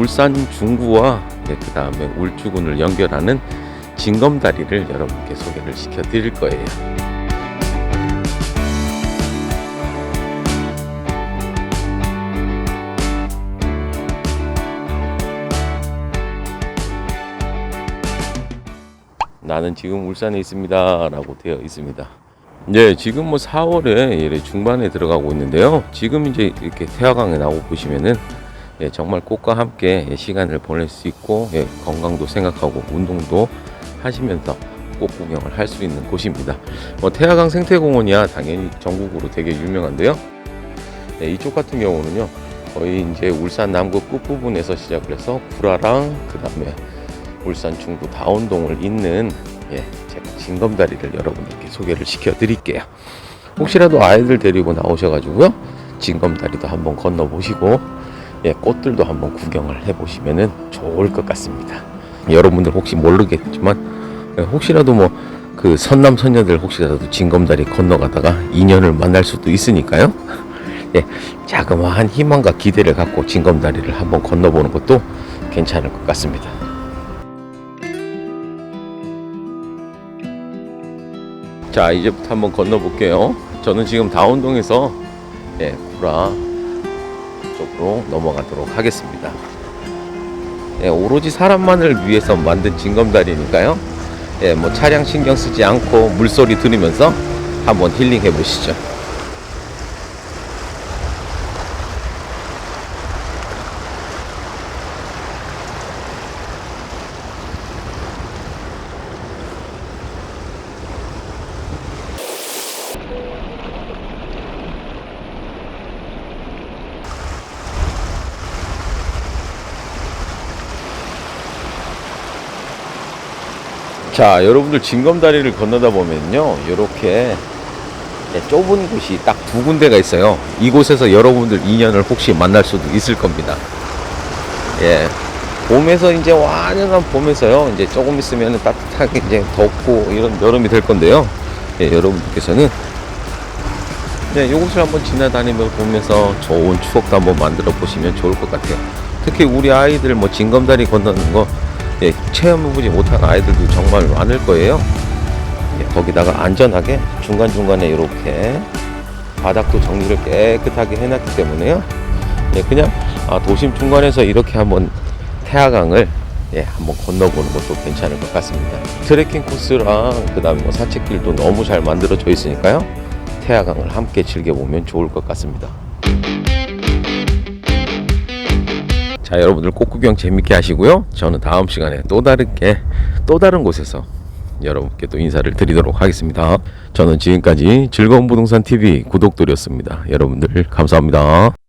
울산 중구와 네, 그 다음에 울주군을 연결하는 징검다리를 여러분께 소개를 시켜 드릴 거예요. 나는 지금 울산에 있습니다 라고 되어 있습니다. 네, 지금 뭐 4월에 중반에 들어가고 있는데요. 지금 이제 이렇게 태화강에 나오고 보시면은 예, 정말 꽃과 함께 예, 시간을 보낼 수 있고 예, 건강도 생각하고 운동도 하시면서 꽃 구경을 할 수 있는 곳입니다. 뭐 태화강 생태공원이야 당연히 전국으로 되게 유명한데요. 네, 이쪽 같은 경우는요 거의 이제 울산 남구 끝부분에서 시작을 해서 구라랑 그 다음에 울산 중구 다운동을 잇는 예, 제가 징검다리를 여러분들께 소개를 시켜 드릴게요. 혹시라도 아이들 데리고 나오셔 가지고요 징검다리도 한번 건너 보시고 예, 꽃들도 한번 구경을 해보시면은 좋을 것 같습니다. 여러분들 혹시 모르겠지만 예, 혹시라도 뭐 그 선남 선녀들 혹시라도 징검다리 건너가다가 인연을 만날 수도 있으니까요. 예, 자그마한 희망과 기대를 갖고 징검다리를 한번 건너보는 것도 괜찮을 것 같습니다. 자 이제부터 한번 건너볼게요. 저는 지금 다운동에서 예, 구라 쪽으로 넘어가도록 하겠습니다. 예, 오로지 사람만을 위해서 만든 징검다리니까요. 예, 뭐 차량 신경 쓰지 않고 물소리 들으면서 한번 힐링해 보시죠. 자, 여러분들 징검다리를 건너다 보면요, 이렇게 좁은 곳이 딱 두 군데가 있어요. 이곳에서 여러분들 인연을 혹시 만날 수도 있을 겁니다. 예. 봄에서 이제 완연한 봄에서요, 이제 조금 있으면 따뜻하게 이제 덥고 이런 여름이 될 건데요. 예, 여러분들께서는 네, 이곳을 한번 지나다니며 보면서 좋은 추억도 한번 만들어 보시면 좋을 것 같아요. 특히 우리 아이들 뭐 징검다리 건너는 거 예, 체험해보지 못한 아이들도 정말 많을 거예요. 예, 거기다가 안전하게 중간중간에 이렇게 바닥도 정리를 깨끗하게 해놨기 때문에요. 예, 그냥 아, 도심 중간에서 이렇게 한번 태화강을 예, 한번 건너보는 것도 괜찮을 것 같습니다. 트레킹 코스랑 그 다음에 뭐 산책길도 너무 잘 만들어져 있으니까요. 태화강을 함께 즐겨보면 좋을 것 같습니다. 자 여러분들 꽃 구경 재밌게 하시고요. 저는 다음 시간에 또 다르게 또 다른 곳에서 여러분께 또 인사를 드리도록 하겠습니다. 저는 지금까지 즐거운 부동산 TV 구독돌이었습니다. 여러분들 감사합니다